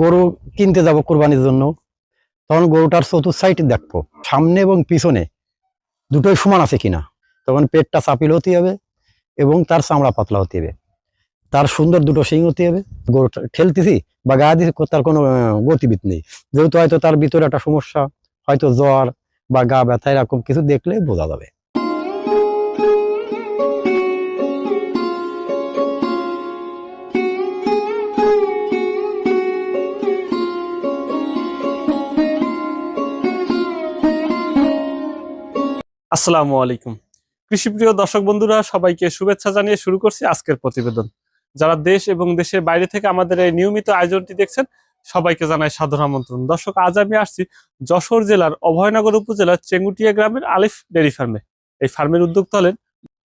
গরু কিনতে যাব কোরবানির জন্য, তখন গরুটার চতুর্থ সাইড দেখব, সামনে এবং পিছনে দুটোই সমান আছে কিনা। তখন পেটটা চাপিল হতে হবে এবং তার চামড়া পাতলা হতে হবে। তার সুন্দর দুটো শিং হতে হবে। গরুটা ঠেলতেছি বা গায়ে দিছি, তার কোনো গতিবিদ নেই। যেহেতু হয়তো তার ভিতরে একটা সমস্যা, হয়তো জ্বর বা গা ব্যথা, এরকম কিছু দেখলে বোঝা যাবে। আসসালামু আলাইকুম। কৃষিপ্রিয় দর্শক বন্ধুরা, সবাইকে শুভেচ্ছা জানিয়ে শুরু করছি আজকের প্রতিবেদন। যারা দেশ এবং দেশের বাইরে থেকে আমাদের এই নিয়মিত আয়োজনটি দেখছেন, সবাইকে জানাই সাদর আমন্ত্রণ। দর্শক, আজ আমি আসছি যশোর জেলার অভয়নগর উপজেলার চেঙ্গুটিয়া গ্রামের আলিফ ডেয়ারি ফার্মে। এই ফার্মের উদ্যোক্তা হলেন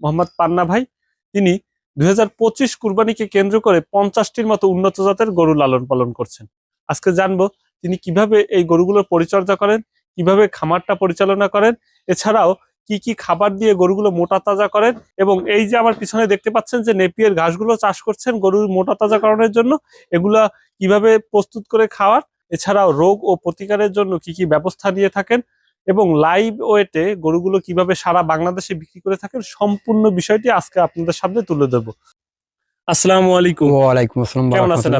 মোহাম্মদ পান্না ভাই। তিনি দুই হাজার পঁচিশ কুরবানিকে কেন্দ্র করে পঞ্চাশটির মতো উন্নত জাতের গরু লালন পালন করছেন। আজকে জানব তিনি কীভাবে এই গরুগুলোর পরিচর্যা করেন, কীভাবে খামারটা পরিচালনা করেন। এছাড়াও কি কি খাবার দিয়ে গরুগুলো মোটা তাজা করেন এবং এই যে আমার পিছনে দেখতে পাচ্ছেন যে নেপিয়ার ঘাসগুলো চাষ করছেন গরুর মোটা তাজা করানোর জন্য এগুলা কীভাবে প্রস্তুত করে খাওয়ার? এছাড়াও রোগ ও প্রতিকারের জন্য কি কি ব্যবস্থা নিয়ে থাকেন? এবং লাইভ ওয়েটে গরুগুলো কীভাবে সারা বাংলাদেশে বিক্রি করে থাকেন সম্পূর্ণ বিষয়টি আজকে আপনাদের সামনে তুলে দেবো আসসালামু আলাইকুম। ওয়ালাইকুম আসসালাম কেমন আছেন?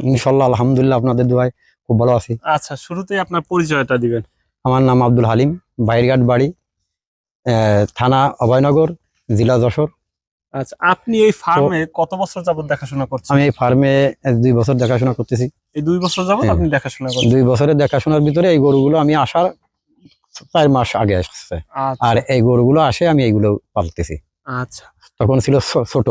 আলহামদুলিল্লাহ আপনাদের দোয়ায় খুব ভালো আছি। আচ্ছা শুরুতেই আপনার পরিচয়টা দিবেন। আমার নাম আব্দুল হালিম বাইরঘাট বাড়ি থানা অভয়নগর জেলা যশোর। আচ্ছা আপনি এই ফার্মে কত বছর যাবত দেখাশোনা করছেন? আমি এই ফার্মে দুই বছর দেখাশোনা করতেছি। এই দুই বছর যাবত হ্যাঁ। আপনি দেখাশোনা করছেন? দুই বছরের দেখাশোনার ভিতরে এই গরুগুলো আমি আসার চার মাস আগে আসছে। আচ্ছা। আর এই গরুগুলো আসে আমি এইগুলো পালতেছি। আচ্ছা। তখন ছিল ছোট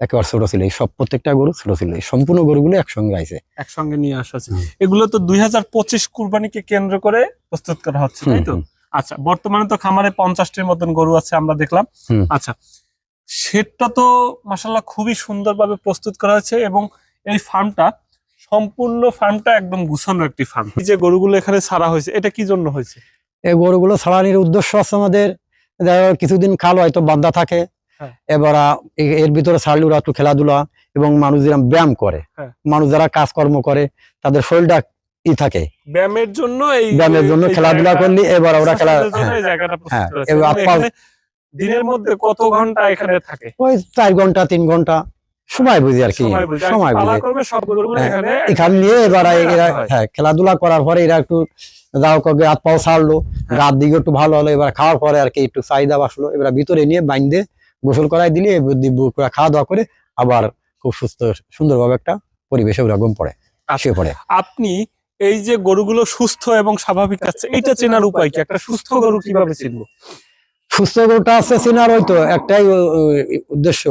একেবারে ছোট ছিল। এই সব প্রত্যেকটা গরু ছোট ছিল। এই সম্পূর্ণ গরুগুলো একসঙ্গে আইছে। একসঙ্গে নিয়ে আসা আছে এগুলো তো দুই হাজার পঁচিশ কুরবানিকে কেন্দ্র করে প্রস্তুত করা হচ্ছে তাই তো? আচ্ছা বর্তমানে তো খামারে পঞ্চাশটির মতন গরু আছে আমরা দেখলাম। আচ্ছা সেটা তো মাসাল্লাহ খুবই সুন্দরভাবে প্রস্তুত করা হয়েছে এবং এই ফার্মটা সম্পূর্ণ ফার্মটা একদম গুছানো একটি ফার্ম। এই যে গরুগুলো এখানে ছাড়া হয়েছে এটা কি জন্য হয়েছে? এই গরুগুলো ছাড়ানির উদ্দেশ্য আছে আমাদের। কিছুদিন খাল হয়তো বান্ধা থাকে হ্যাঁ। এবার এর ভিতরে ছাড়লে ওরা একটু খেলাধুলা এবং মানুষ যেরকম ব্যায়াম করে। হ্যাঁ। মানুষ যারা কাজকর্ম করে তাদের শরীরটা ই থাকে। ব্যায়ামের জন্য এই ব্যায়ামের জন্য খেলাধুলা করলে এবার ওরা খেলা হ্যাঁ, হ্যাঁ, দিনের মধ্যে কত ঘণ্টা এখানে থাকে? ওই চার ঘণ্টা তিন ঘণ্টা সময় বুঝি আর কি সময় বুঝে। হ্যাঁ, এখানে নিয়ে এবার এরা হ্যাঁ। খেলাধুলা করার পরে এরা একটু যাও কবে হাত পাও ছাড়লো। রাত দিকে একটু ভালো হলো এবার খাওয়ার পরে আর কি একটু চাহিদা বাসলো এবার ভিতরে নিয়ে বাইন্দে গোসল করাই দিলে খাওয়া দাওয়া করে আবার খুব সুস্থ সুন্দরভাবে একটা পরিবেশে ওরা ঘুম পড়ে শুয়ে পড়ে। আপনি এই যে গরুগুলো সুস্থ এবং স্বাভাবিক আছে এটা চেনার উপায় কি? একটা সুস্থ গরু কীভাবে চিনবো? সুস্থ গরুটা আছে সিনার হয়তো একটাই উ- উ- উদ্দেশ্য।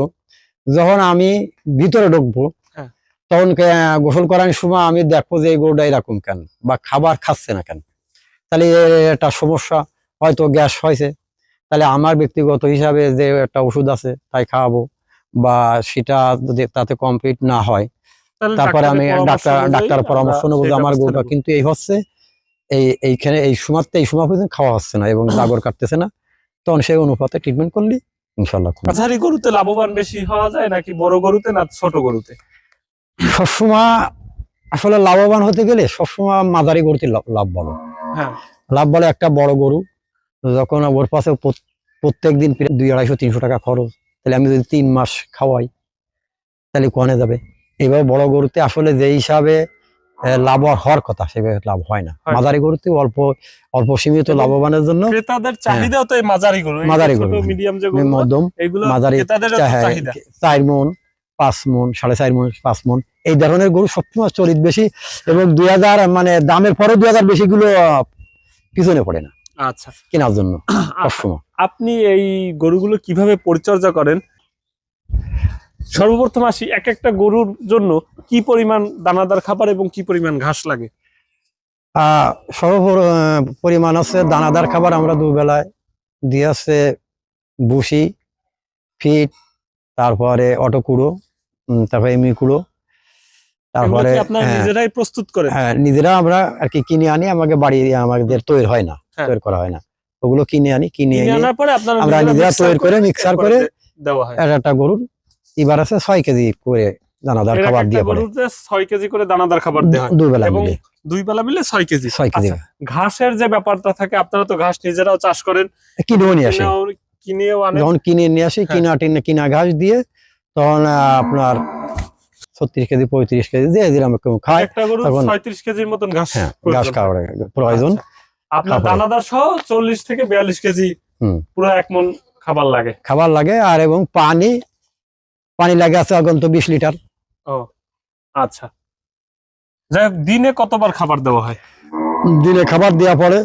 যখন আমি ভিতরে ঢুকবো হ্যাঁ। তখন গোসল করার সময় আমি দেখব যে এই গরুটা এরকম কেন বা খাবার খাচ্ছে না কেন। তাহলে একটা সমস্যা হয়তো গ্যাস হয়েছে। তাহলে আমার ব্যক্তিগত হিসাবে যে একটা ওষুধ আছে তাই খাওয়াবো বা সেটা যদি তাতে কমপ্লিট না হয় তারপরে আমি ডাক্তার ডাক্তার পরামর্শ নেব যে আমার গরুটা কিন্তু এই হচ্ছে এই এইখানে এই সময়তে এই সময় পর্যন্ত খাওয়া হচ্ছে না এবং জাগর কাটতেছে না। তখন সেই অনুপাতে ট্রিটমেন্ট করলি ইনশাল্লাহ মাঝারি গরুতে লাভবান বেশি হওয়া যায় নাকি বড় গরুতে না ছোট গরুতে? সবসময় আসলে লাভবান হতে গেলে সবসময় মাঝারি গরুতে লাভ লাভ বলো হ্যাঁ। লাভ বলে একটা বড় গরু যখন ওর পাশে প্রত্যেক দিন দুই আড়াইশো তিনশো টাকা খরচ তাহলে আমি যদি তিন মাস খাওয়াই তাহলে কনে যাবে? এবার বড় গরুতে আসলে যে হিসাবে লাভ হওয়ার কথা সেভাবে লাভ হয় না। মাঝারি গরুতে অল্প অল্প সীমিত লাভবানের জন্য ক্রেতাদের চাহিদাও তো এই মাঝারি গরু মাঝারি গরু। মিডিয়াম যে গরু মধ্যম এগুলো মাঝারি ক্রেতাদের চাহে- চাহিদা। চার মন পাঁচ মন সাড়ে চার মন পাঁচ মন এই ধরনের গরু সবসময় চলিত বেশি এবং দুই হাজার মানে দামের পরে দুই হাজার বেশি গুলো পিছনে পড়ে না। আচ্ছা। কেনার জন্য আপনি এই গরুগুলো কীভাবে পরিচর্যা করেন? সর্বপ্রথম আসি এক একটা গরুর জন্য কি পরিমাণ দানাদার খাবার এবং কি পরিমাণ ঘাস লাগে? সর্ব পরিমাণ আছে দানাদার খাবার আমরা দুবেলায়। দিয়ে আছে বুসি ফিট তারপরে অটো কুড়ো তারপরে এমনি কুড়ো। তারপরে হ্যাঁ, নিজেরাই প্রস্তুত করে হ্যাঁ নিজেরা আমরা আর কি কিনে আনি আমাকে বাড়ি আমাদের তৈরি হয় না হ্যাঁ। তৈরি করা হয় না। ওগুলো কিনে আনি কিনে পরে আমরা নিজেরা তৈরি করে মিক্সার করে দেওয়া হয়। এক একটা গরুর এবার আছে ছয় কেজি করে দানাদার খাবার দিয়ে পড়ে। ছয় কেজি করে দানাদার খাবার দেওয়া হয়। দুই বেলা মিলে। দুই বেলা মিলে ছয় কেজি। ছয় কেজি। আচ্ছা, ঘাসের যে ব্যাপারটা থাকে আপনারা তো ঘাস নিজেরাও চাষ করেন। কিনেও নিয়ে আসে। কিনেও- যখন কিনে নিয়ে আসি হ্যাঁ। কিনা টিনে কিনা ঘাস দিয়ে তখন আপনার ছত্রিশ কেজি পঁয়ত্রিশ কেজি দিয়ে দিলাম কেউ খায় একটা গরু তখন- ছয়ত্রিশ কেজির মতন ঘাস হ্যাঁ ঘাস হয়। খাওয়ার প্রয়োজন। আচ্ছা। আপনার দানাদার সহ চল্লিশ থেকে বিয়াল্লিশ কেজি। পুরো এক মন খাবার লাগে। খাবার লাগে আর এবং পানি পানি লাগে আছে অগন্ত বিশ লিটার। ও আচ্ছা। যাই হোক দিনে কতবার খাবার দেওয়া হয়? দিনে খাবার দেওয়া পরে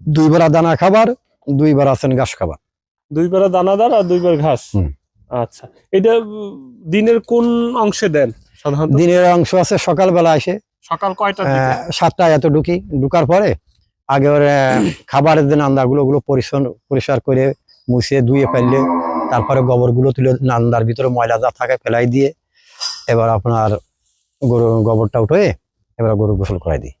দুই বেলা দানা খাবার দুই বেলা আছেন ঘাস খাবার। দুই বেলা দানাদার আর দুইবার ঘাস? আচ্ছা। এটা দিনের কোন অংশে দেন সাধারণত? দিনের অংশ আছে সকালবেলা এসে সকাল কয়টার দিকে? সাতটায় এত ঢুকি। ঢুকার পরে আগে ওর খাবারের যে নান্দাগুলো ওগুলো পরিষ্কার পরিষ্কার করে মুছে ধুয়ে ফেললে তারপরে গোবরগুলো তুলে নান্দার ভিতরে ময়লা যা থাকে ফেলাই দিয়ে এবার আপনার গরু গোবরটা উঠে এবার গরু গোসল করাই দিই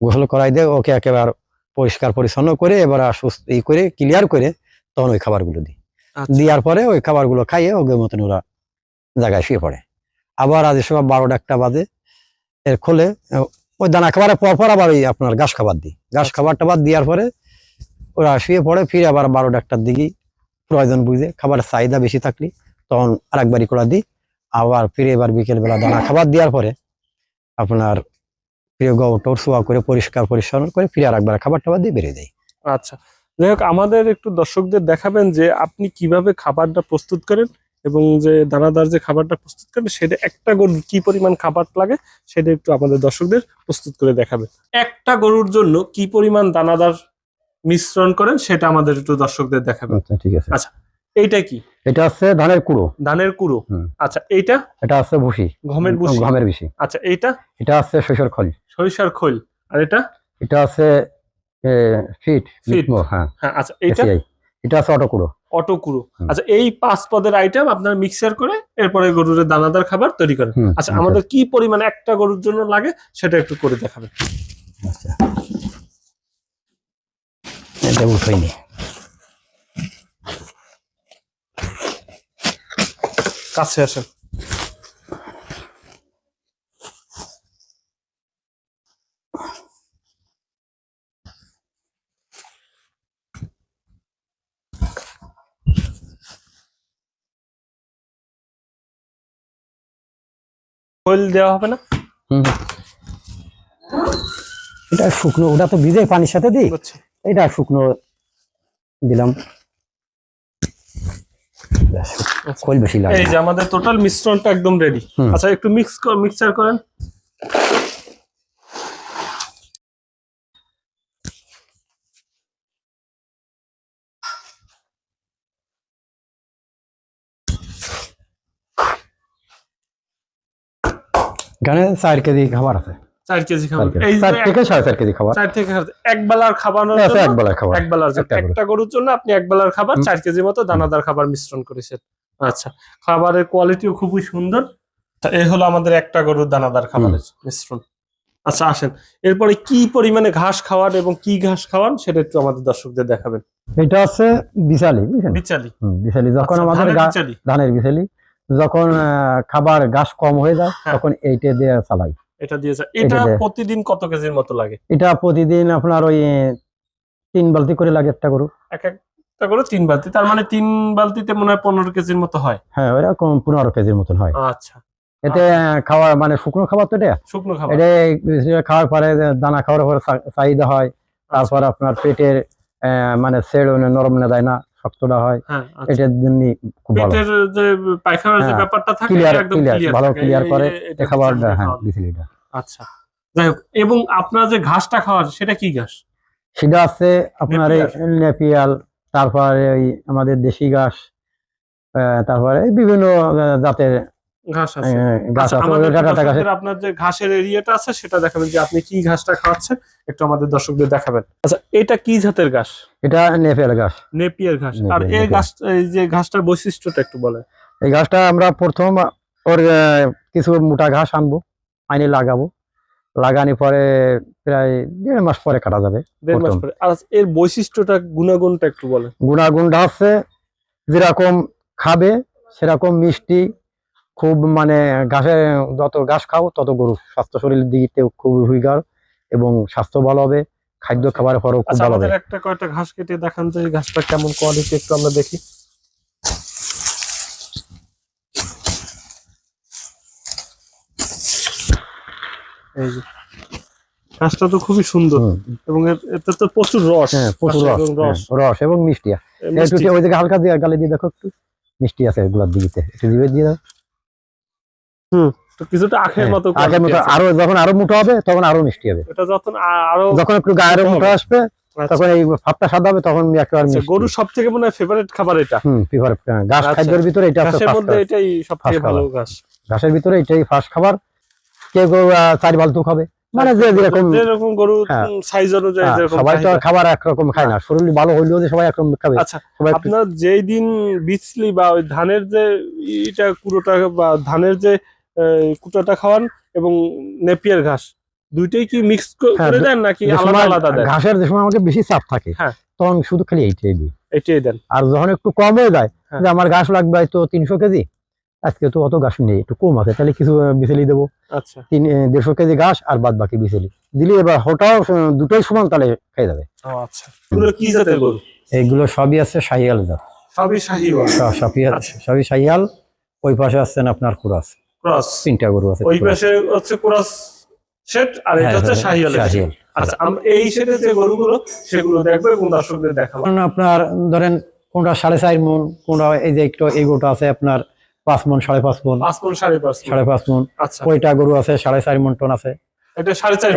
গোসল করাই দিয়ে ওকে একেবার পরিষ্কার পরিচ্ছন্ন করে এবার সুস্থ ই করে ক্লিয়ার করে তখন ওই খাবারগুলো দিই আচ্ছা। দেওয়ার পরে ওই খাবারগুলো খাইয়ে ওকে মতন ওরা জায়গায় শুয়ে পড়ে আবার আজ সময় বারোটা একটা বাজে এর খোলে ওই দানা খাবারের পর পর আবার ওই আপনার ঘাস খাবার দিই ঘাস আচ্ছা। খাবার টাবার দেওয়ার পরে ওরা শুয়ে পড়ে ফিরে আবার বারোটা একটার দিকে প্রয়োজন বুঝে খাবারের চাহিদা বেশি থাকলে তখন আরেকবারই করে দিই। আবার ফিরে এবার বিকেল বেলা দানা খাবার দেওয়ার পরে আপনার ফিরে গোবর শোয়া করে পরিষ্কার পরিচ্ছন্ন করে ফিরে আরেকবার খাবার টাবার দিয়ে বেরিয়ে দেয় আচ্ছা যাই হোক, আমাদের একটু দর্শকদের দেখাবেন যে আপনি কীভাবে খাবারটা প্রস্তুত করেন এবং যে দানাদার যে খাবারটা প্রস্তুত করেন, সেটা একটা গরুর কি পরিমাণ খাবার লাগে সেটা একটু আমাদের দর্শকদের প্রস্তুত করে দেখাবেন। একটা গরুর জন্য কি পরিমাণ দানাদার মিশ্রণ করেন সেটা আমাদের একটু দর্শকদের দেখাবেন। আচ্ছা ঠিক আছে। আচ্ছা। এইটা কি? এটা হচ্ছে ধানের কুড়ো। ধানের কুড়ো। আচ্ছা এইটা? এটা আছে ভুসি। গমের বুসি গমের বেশি আচ্ছা এইটা? এটা আছে শৈশর খল। সরিষার খোল। আর এটা? এটা আছে ফিট ফিট। হ্যাঁ। হ্যাঁ আচ্ছা এইটা? এটা আছে অটো কুড়ো। অটো কুড়ো আচ্ছা এই পাঁচ পদের আইটেম আপনার মিক্সার করে এরপরে গরুর দানাদার খাবার তৈরি করেন। আচ্ছা। আমাদের কি পরিমাণে একটা গরুর জন্য লাগে সেটা একটু করে দেখাবেন। আচ্ছা। এটা উঠাইনি। কাছে আসেন। খোল দেওয়া হবে না। এটা শুকনো ওটা তো ভিজে পানির সাথে দিই? এটা শুকনো দিলাম। ব্যাস, খোল বেশি লাগে এই যে আমাদের টোটাল মিশ্রণটা একদম রেডি আচ্ছা একটু মিক্স মিক্সচার করেন। এখানে চার কেজি খাবার আছে। চার কেজি খাবার। এই থেকে সাড়ে চার কেজি খাবার। চার থেকে এক বেলার আছে জন্য এক বেলার খাবার। এক বেলার জন্য। একটা গরুর জন্য আপনি এক বেলার খাবার চার কেজি মতো দানাদার খাবার মিশ্রণ করেছেন। আচ্ছা খাবারের কোয়ালিটিও খুবই সুন্দর। আচ্ছা, এই হলো আমাদের একটা গরুর দানাদার খাবারের মিশ্রণ। আচ্ছা আসেন। এরপরে কি পরিমাণে ঘাস খাওয়ান এবং কি ঘাস খাওয়ান সেটা একটু আমাদের দর্শকদের দেখাবেন। এটা হচ্ছে বিশালি বুঝছেন? বিচালি বিশালি। যখন আচ্ছা, আমাদের ধানের বিচালি বিশালি যখন আহ, খাবার ঘাস কম হয়ে যায় হ্যাঁ। তখন এইটা দিয়ে চালাই। এটা এটা প্রতিদিন কত কেজির মতো লাগে? এটা প্রতিদিন আপনার ওই তিন বালতি করে লাগে একটা গরু। এক একটা করে তিন বালতি তার মানে তিন বালতিতে মনে হয় পনেরো কেজির মতো হয়। হ্যাঁ ওইরকম পনেরো কেজির মতন হয়। আচ্ছা। এতে খাওয়া মানে শুকনো খাবার তো এটা? শুকনো খাবার। এটা খাওয়ার পরে দানা খাওয়ার পরে চাহিদা হয়। তারপর আপনার পেটের মানে নরম না দেয় না শক্তটা হয়। হ্যাঁ আচ্ছা। এটার জন্য খুব ভালো। পেটের যে পায়খানার যে হ্যাঁ, ব্যাপারটা থাকে ক্লিয়ার একদম ক্লিয়ার ক্লিয়ার ভালো ক্লিয়ার করে খাবারটা হ্যাঁ। বিসিলিটা আচ্ছা। যাই হোক এবং আপনার যে ঘাসটা খাওয়ার সেটা কি ঘাস? সেটা আছে আপনার নেপিয়াল। তারপরে ওই আমাদের দেশি ঘাস তারপরে বিভিন্ন জাতের ঘাস আছে। গাছ আচ্ছা, আপনার যে ঘাসের এরিয়াটা আছে সেটা দেখাবেন যে আপনি কি ঘাসটা খাওয়াচ্ছেন একটু আমাদের দর্শকদের দেখাবেন। আচ্ছা এটা কি জাতের ঘাস? এটা নেপিয়াল ঘাস। নেপিয়ার ঘাস। আর এই। ঘাস এই যে ঘাসটার বৈশিষ্ট্যটা একটু বলেন। এই ঘাসটা আমরা প্রথম ওর কিছু মোটা ঘাস আনব। আইনে লাগাবো। লাগানি পরে প্রায় দেড় মাস পরে কাটা যাবে দেড় মাস পরে। আর এর বৈশিষ্ট্যটা গুণাগুণটা একটু বলেন। গুণাগুণটা হচ্ছে যেরকম খাবে সেরকম মিষ্টি খুব মানে ঘাসে যত ঘাস খাও তত গরু স্বাস্থ্য শরীরের দিকে খুব হুইগার এবং স্বাস্থ্য ভালো হবে খাদ্য খাবার পরও খুব আচ্ছা ভালো হবে। একটা কয়টা ঘাস কেটে দেখান তো এই ঘাসটা কেমন কোয়ালিটি একটু আমরা দেখি। এই যে। ঘাসটা তো খুবই সুন্দর এবং এতে তো প্রচুর রস। হ্যাঁ প্রচুর রস। রস। হ্যাঁ, এবং মিষ্টি। একটু ওই দিকে হালকা দিয়ে গালে দিয়ে দেখো একটু। মিষ্টি আছে দিকে। একটু দিয়ে দাও। তো কিছুটা আখের হ্যাঁ, মতো আগের মতো আরও যখন আরও মোটা হবে তখন আরও মিষ্টি হবে। এটা যখন আরও যখন একটু গায়ের মোটা আসবে আচ্ছা, তখন এই ফাপটা সাদা হবে তখন একেবারে আচ্ছা, মিষ্টি। থেকে মনে হয় ফেভারিট খাবার এটা? হুম ঘাস আচ্ছা। খাদ্যের ভিতরে এটা ঘাসের মধ্যে এটাই ভালো। ঘাস। ঘাসের ভিতরে এটাই ফার্স্ট খাবার। কেউ কেউ চার বালতু খাবে। মানে যে যেরকম যেরকম গরু হ্যাঁ। সাইজ অনুযায়ী হ্যাঁ, যেরকম সবাই তো খাবার একরকম খায় না। শরীর ভালো হইলেও যে সবাই একরকম খাবে। আচ্ছা আপনার যেই দিন বিচলি বা ওই ধানের যে কুড়োটা বা ধানের যে কুটাটা খাওয়ান এবং নেপিয়ার ঘাস দুইটাই কি মিক্স হ্যাঁ, করে দেন নাকি আলাদা আলাদা দেন? ঘাসের যে সময় আমাকে বেশি চাপ থাকে। তখন শুধু খালি এইটাই দিই। এটাই দেন। আর যখন একটু কম যায়। যে আমার ঘাস লাগবে হয়তো তিনশো কেজি আজকে তো অত ঘাস নেই একটু কম আছে তাহলে কিছু বিচেলি দেবো। আচ্ছা। তিন দেড়শো কেজি ঘাস আর বাদ বাকি বিচেলি দিলে এবার আহ, দুটোই সমান তাহলে খেয়ে যাবে। আচ্ছা। এগুলো কি জাতের গরু? এইগুলো সবই আছে শাহিয়াল জাত। সবই শাহিওয়াল সবই। শাহিয়াল। ওই পাশে আসছেন আপনার কুরাস। ক্রস। তিনটা গরু আছে ওই পাশে হচ্ছে ক্রস সেট আর এটা হচ্ছে শাহিয়াল। আচ্ছা এই সেটের যে গরুগুলো সেগুলো দেখব এবং দর্শকদের দেখাবো। আপনার ধরেন কোনটা সাড়ে চার মন কোনটা এই যে একটু এগোটা আছে আপনার পাঁচ মন সাড়ে পাঁচ মন পাঁচ কোন সাড়ে পাঁচ সাড়ে পাঁচ মন। আচ্ছা। ওইটা গরু আছে? সাড়ে চার মন টন আছে। এটা সাড়ে চার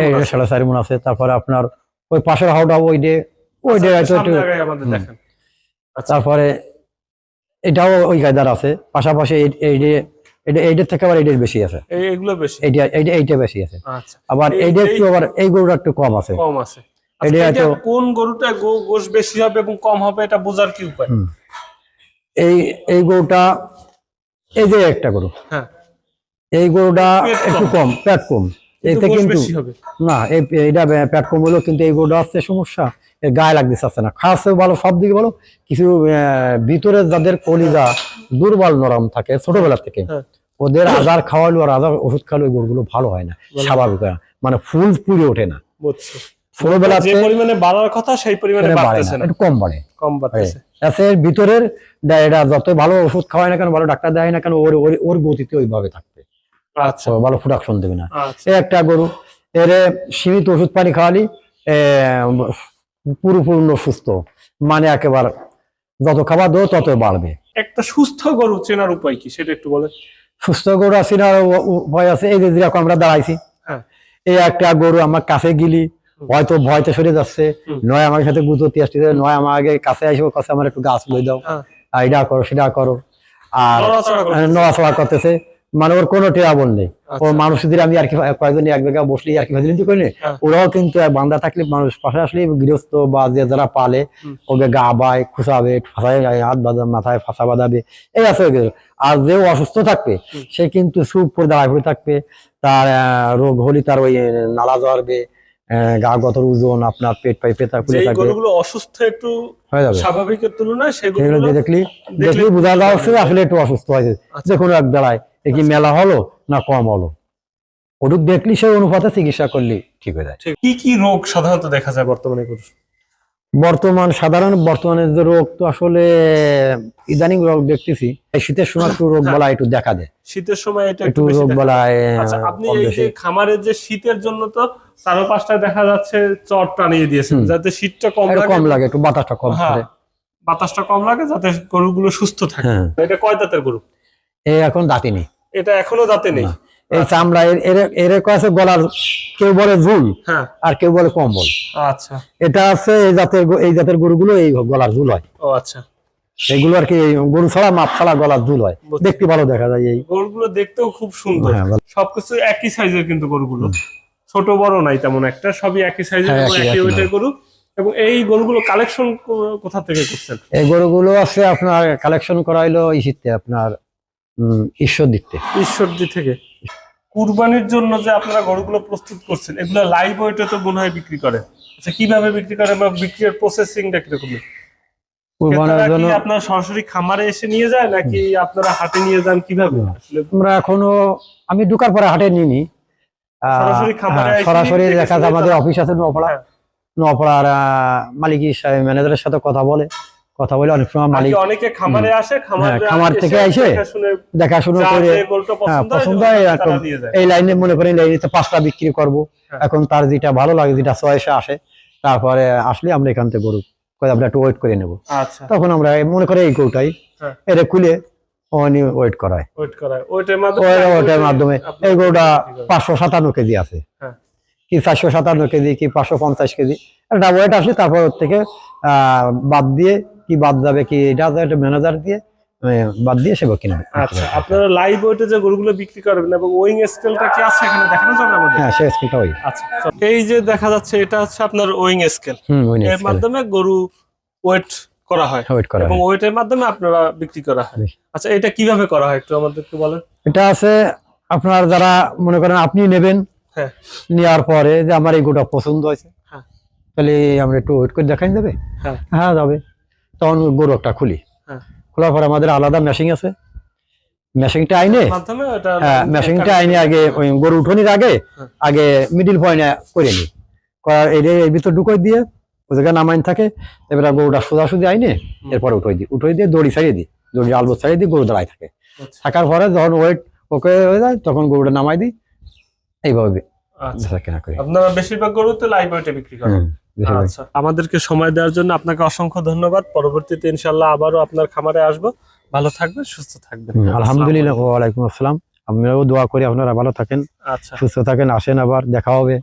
চার মন আছে। তারপরে আপনার ওই পাশের হাওটা ওই ডে ওই ডে আচ্ছা, আচ্ছা। তারপরে এটাও ওই কায়দার আছে। পাশাপাশি এই- এই এটা এইটার থেকে আবার এইটার বেশি আছে। বেশি। এইটা এইটা এইটা বেশি আছে। আচ্ছা। আবার এই- এইটা একটু আবার এই গরুটা একটু কম আছে। কম আছে। আচ্ছা, এটা কোন গরুটা গোশ বেশি হবে এবং কম হবে এটা বোঝার কি উপায়? এই এই গরুটা এই যে একটা গরু। হ্যাঁ। এই গরুটা। একটু কম। পেট কম। এতে কিন্তু না এই এটা পেট কম হলো কিন্তু এই গরুটা আসছে সমস্যা গায়ে লাগতে চাচ্ছে না। খাওয়াচ্ছে ভালো সব দিকে ভালো। কিছু ভিতরে যাদের কলিজা দুর্বল নরম থাকে ছোটবেলা থেকে হ্যাঁ। ওদের আজার খাওয়ালো আর আজার ওষুধ খাওয়ালো ওই গরুগুলো ভালো হয় না স্বাভাবিক হয়। মানে ফুল পুড়ে ওঠে না। বুঝছি। ছোটবেলাতে যে পরিমাণে বাড়ার কথা সেই পরিমাণে বাড়ে না একটু কম বাড়ে। কম বাড়তেছে। আছে এর ভিতরের এটা যত ভালো ওষুধ খাওয়ায় না কেন ভালো ডাক্তার দেয় না কেন ওর ওর- ওর গতিতে ওইভাবে থাকবে। আচ্ছা। ভালো প্রোডাকশন দেবে না। আচ্ছা। এ একটা গরু এর সীমিত ওষুধ পানি খাওয়ালি পুরোপূর্ণ সুস্থ মানে একেবারে যত খাবার দেবো তত বাড়বে। একটা সুস্থ গরু চেনার উপায় কি সেটা একটু বলেন। সুস্থ গরু উ- উপায় আছে এই যে যেরকম আমরা দাঁড়াইছি। হ্যাঁ। এই একটা গরু আমার কাছে গিলি হয়তো ভয়তে সরে যাচ্ছে। নয় আমার সাথে গুজোতে আসছে নয় আমার আগে কাছে আসব কাছে আমার একটু গাছ বই দাও। হ্যাঁ। আর এটা করো সেটা করো। আর নড়াচড়া করতেছে। মানে ওর কোনো টেরাবল নেই। ও আচ্ছা। মানুষদের আমি আর কি কয়েকজন এক জায়গায় বসলে আর কি ফ্যাসিলিটি করি হ্যাঁ। ওরাও কিন্তু বান্দা থাকলে মানুষ পাশে আসলে গৃহস্থ বা যে যারা পালে ওকে গা বায় খুশাবে ফাঁসায় হাত বাঁধা মাথায় ফাঁসা বাঁধাবে এই আছে। আর যে অসুস্থ থাকবে সে কিন্তু সুপ করে দাঁড়ায় থাকবে। তার রোগ হলে তার ওই নালা জ্বরবে গা গতর ওজন আপনার পেট পাই ফুলে থাকে। গরুগুলো অসুস্থ একটু হয়ে যাবে। স্বাভাবিকের তুলনায় সেগুলো দেখলি দেখলে বোঝা যাচ্ছে আসলে একটু অসুস্থ হয়েছে। আচ্ছা। যে কোনো এক বেলায়। এ কি মেলা হলো না কম হলো? ওটুক দেখলি সেই অনুপাতে চিকিৎসা করলি ঠিক হয়ে যায়। কি কি রোগ সাধারণত দেখা যায় বর্তমানে গরু বর্তমান সাধারণ বর্তমানে যে রোগ তো আসলে ইদানিং রোগ দেখতেছি। শীতের সময় একটু রোগ বলা একটু দেখা দেয়। শীতের সময় এটা একটু রোগ বলা আচ্ছা আপনি এই যে খামারের যে শীতের জন্য তো চারো পাঁচটায় দেখা যাচ্ছে চট টানিয়ে দিয়েছেন যাতে শীতটা কম লাগে। কম লাগে একটু বাতাসটা কম হ্যাঁ, বাতাসটা কম লাগে যাতে গরুগুলো সুস্থ থাকে। হ্যাঁ। এটা কয় দাঁতের গরু? এ এখন দাঁতে নেই। এটা এখনও দাঁতে নেই। এই চামড়া এর কাছে গলার কেউ বলে ঝুল হ্যাঁ। আর কেউ বলে কম্বল। আচ্ছা। এটা আছে এই জাতের এই জাতের গরুগুলো এই গলার ঝুল হয়। ও আচ্ছা। এগুলো আর কি গরু ছাড়া মাপ ছাড়া গলার ঝুল হয়। দেখতে ভালো দেখা যায় এই। গরুগুলো দেখতেও খুব সুন্দর। হ্যাঁ, সবকিছু একই সাইজের কিন্তু গরুগুলো। ছোট বড় নাই তেমন একটা সবই একই সাইজের হ্যাঁ, একই- ওয়েটের গরু। এবং এই গরুগুলো কালেকশন কোথা থেকে করছেন? এই গরুগুলো আছে আপনার কালেকশন করা হইল ইসিতে আপনার উম, ঈশ্বর দিকতে ঈশ্বরদী থেকে। কুরবানির জন্য যে আপনারা গরুগুলো প্রস্তুত করছেন এগুলো লাইভ ওয়েটে তো মনে হয় বিক্রি করে। আচ্ছা কীভাবে বিক্রি করে বা বিক্রির প্রসেসিংটা কীরকম? আপনার সরাসরি খামারে এসে নিয়ে যায় নাকি আপনারা হাটে নিয়ে যান কীভাবে? আমরা এখনও আমি ঢুকার পরে হাটে সরাসরি হ্যাঁ, সরাসরি দেখা যায় আমাদের অফিস আছে নোয়াপাড়া হ্যাঁ। নোয়াপাড়ার মালিক ম্যানেজারের সাথে কথা বলে। কথা বলে অনেক সময় মালিক অনেকে খামারে আসে খামারে হ্যাঁ, খামার থেকে এসে শুনে দেখাশুনো করে হ্যাঁ, পছন্দ হয় এরকম। এই লাইনে মনে করেন এই লাইনে পাঁচটা বিক্রি করব। হ্যাঁ। এখন তার যেটা ভালো লাগে যেটা চয়েসে আসে তারপরে আসলে আমরা এখান থেকে গরু কয় আমরা একটু ওয়েট করে নেব। আচ্ছা। তখন আমরা মনে করে এই গরুটাই। এটা খুলে অনি ওয়েট করায়। ওয়েট করায়। ওইটার মাধ্যমে ওই ওটার মাধ্যমে এই গরুটা পাঁচশো সাতান্ন কেজি আছে। কি চারশো সাতান্ন কেজি কি পাঁচশো পঞ্চাশ কেজি? একটা ওয়েট আসলে তারপর ওর থেকে আহ, বাদ দিয়ে কি বাদ যাবে কি এটা একটা ম্যানেজার দিয়ে বাদ দিয়ে সেবা কিনবে আচ্ছা আপনারা লাইভ ওয়েটে যে গরুগুলো বিক্রি করবেন এবং ওয়িং স্কেলটা কি আছে এখানে? দেখানো যাবে আমাদের? হ্যাঁ সে স্কিলটা ওই। আচ্ছা এই যে দেখা যাচ্ছে এটা হচ্ছে আপনার ওয়িং স্কেল হুম এর মাধ্যমে গরু ওয়েট করা হয়। ওয়েট করা এবং ওয়েটের মাধ্যমে আপনারা বিক্রি করা হয়। আচ্ছা এটা কীভাবে করা হয় একটু আমাদেরকে বলেন? এটা আছে আপনার যারা মনে করেন আপনি নেবেন হ্যাঁ। নেওয়ার পরে যে আমার এই গোটা পছন্দ হয়েছে হ্যাঁ। তাহলে আমরা একটু ওয়েট করে দেখাই দেবে হ্যাঁ। হ্যাঁ যাবে। তখন গরু একটা খুলি। হ্যাঁ। খোলার পরে আমাদের আলাদা মেশিং আছে। মেশিংটা আইনে হ্যাঁ মেশিংটা আইনে আগে ওই গরু উঠোনির আগে হ্যাঁ। আগে মিডিল পয়েন্টে করে নি। করার এর ভিতর ঢুকোই দিয়ে ওই জায়গায় নামাইন থাকে। এবার গরুটা সোজাসুজি আইনে এরপরে উঠোই দিই। উঠোই দিয়ে দড়ি ছাড়িয়ে দিই। দড়ি আলবো ছাড়িয়ে দিই গরু দাঁড়ায় থাকে। আচ্ছা। থাকার পরে যখন ওয়েট ওকে হয়ে যায় তখন গরুটা নামাই দিই। এইভাবে আচ্ছা। বেচা কেনা করি। আপনারা বেশিরভাগ গরু তো লাইভ ওয়েটে বিক্রি করেন। আমাদেরকে সময় দেওয়ার জন্য আপনাকে অসংখ্য ধন্যবাদ। পরবর্তীতে ইনশাল্লাহ আবারও আপনার খামারে আসব। ভালো থাকবেন সুস্থ থাকবেন। আলহামদুলিল্লাহ ওয়ালাইকুম আসসালাম। আমিও দোয়া করি আপনারা ভালো থাকেন আচ্ছা। সুস্থ থাকেন আসেন আবার দেখা হবে।